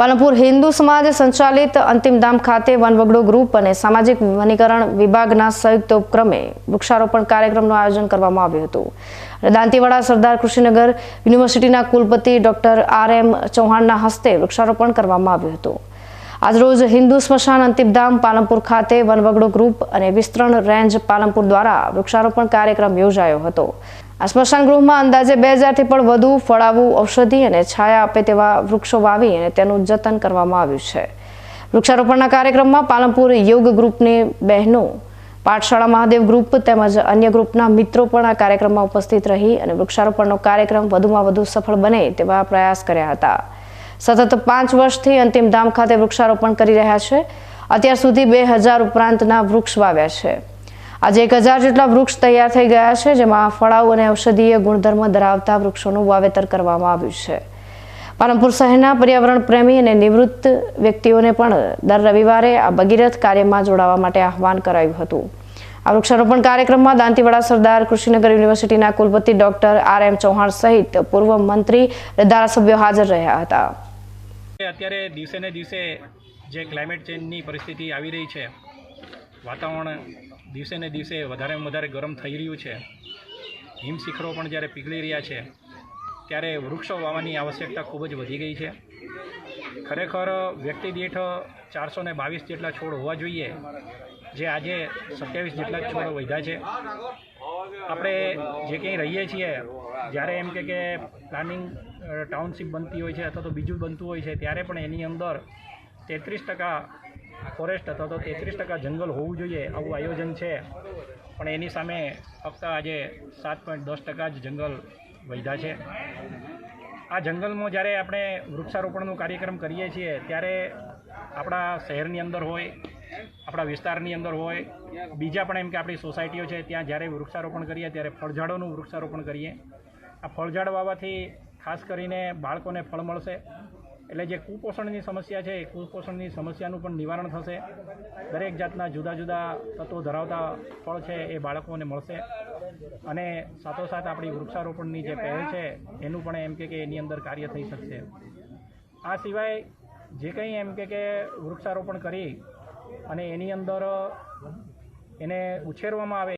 પાલનપુર હિન્દુ સમાજ સંચાલિત અંતિમધામ ખાતે વનવગડો ગ્રુપ અને સામાજિક વનીકરણ વિભાગના સંયુક્ત ઉપક્રમે વૃક્ષારોપણ કાર્યક્રમનું આયોજન કરવામાં આવ્યું હતું. દાંતીવાડા સરદાર કૃષિનગર યુનિવર્સિટીના કુલપતિ ડોક્ટર આર એમ ચૌહાણના હસ્તે વૃક્ષારોપણ કરવામાં આવ્યું હતું. આજરોજ હિન્દુ સ્મશાન અંતિમધામ પાલનપુર ખાતે વનવગડો ગ્રુપ અને વિસ્તરણ રેન્જ પાલનપુર દ્વારા વૃક્ષારોપણ કાર્યક્રમ યોજાયો હતો. આ સ્મશાન ગૃહમાં અંદાજે બે હજારથી પણ વધુ ફળાવું, ઔષધિ અને છાયા આપે તેવા વૃક્ષો વાવી અને તેનું જતન કરવામાં આવ્યું છે. વૃક્ષારોપણના કાર્યક્રમમાં પાલનપુર યોગ ગ્રુપની બહેનો, પાઠશાળા મહાદેવ ગ્રુપ તેમજ અન્ય ગ્રુપના મિત્રો પણ આ કાર્યક્રમમાં ઉપસ્થિત રહી અને વૃક્ષારોપણનો કાર્યક્રમ વધુમાં વધુ સફળ બને તેવા પ્રયાસ કર્યા હતા. સતત પાંચ વર્ષથી અંતિમ ધામ ખાતે વૃક્ષારોપણ કરી રહ્યા છે. અત્યાર સુધી બે હજાર ઉપરાંતના વૃક્ષ વાવ્યા છે. આજે એક હજાર જેટલા વૃક્ષ તૈયાર થઈ ગયા છે, જેમાં ફળાઉ અને ઔષધીય ગુણધર્મ ધરાવતા વૃક્ષોનું વાવેતર કરવામાં આવ્યું છે. પાલનપુર શહેરના પર્યાવરણ પ્રેમી અને નિવૃત્ત વ્યક્તિઓને પણ દર રવિવારે આ ભગીરથ કાર્યમાં જોડાવા માટે આહવાન કરાયું હતું. આ વૃક્ષારોપણ કાર્યક્રમમાં દાંતીવાડા સરદાર કૃષિનગર યુનિવર્સિટીના કુલપતિ ડોક્ટર આર એમ ચૌહાણ સહિત પૂર્વ મંત્રી અને ધારાસભ્યો હાજર રહ્યા હતા. અત્યારે દિવસે ને દિવસે જે ક્લાઇમેટ ચેન્જની પરિસ્થિતિ આવી રહી છે વાતાવરણ દિવસે ને દિવસે વધારેમાં વધારે ગરમ થઈ રહ્યું છે. હિમશિખરો પણ જ્યારે પીગળી રહ્યા છે, ત્યારે વૃક્ષો વાવવાની આવશ્યકતા ખૂબ જ વધી ગઈ છે. ખરેખર વ્યક્તિ દીઠ ચારસો ને બાવીસ જેટલા છોડ હોવા જોઈએ, જે આજે સત્યાવીસ જેટલા છોડ વધ્યા છે. આપણે જે કંઈ રહીએ છીએ, જ્યારે એમ કે કે પ્લાનિંગ ટાઉનશીપ બનતી હોય છે અથવા તો બીજું બનતું હોય છે, ત્યારે પણ એની અંદર તેત્રીસ ટકા ફોરેસ્ટ અથવા તો તેત્રીસ ટકા જંગલ હોવું જોઈએ આવું આયોજન છે. પણ એની સામે ફક્ત આજે સાત પોઈન્ટ દસ ટકા જ જંગલ વધ્યા છે. આ જંગલમાં જ્યારે આપણે વૃક્ષારોપણનો કાર્યક્રમ કરીએ છીએ, ત્યારે આપણા શહેરની અંદર હોય, આપણા વિસ્તારની અંદર હોય, બીજા પણ એમ કે આપણી સોસાયટીઓ છે, ત્યાં જ્યારે વૃક્ષારોપણ કરીએ ત્યારે ફળઝાડોનું વૃક્ષારોપણ કરીએ. આ ફળઝાડ વાવવાથી ખાસ કરીને બાળકોને ફળ મળશે. એટલે જે કુપોષણની સમસ્યા છે, એ કુપોષણની સમસ્યાનું પણ નિવારણ થશે. દરેક જાતના જુદા જુદા તત્વો ધરાવતા ફળ છે, એ બાળકોને મળશે. અને સાથોસાથ આપણી વૃક્ષારોપણની જે પહેલ છે, એનું પણ એમ કે એની અંદર કાર્ય થઈ શકશે. આ સિવાય જે કંઈ એમ કે વૃક્ષારોપણ કરી અને એની અંદર એને ઉછેરવામાં આવે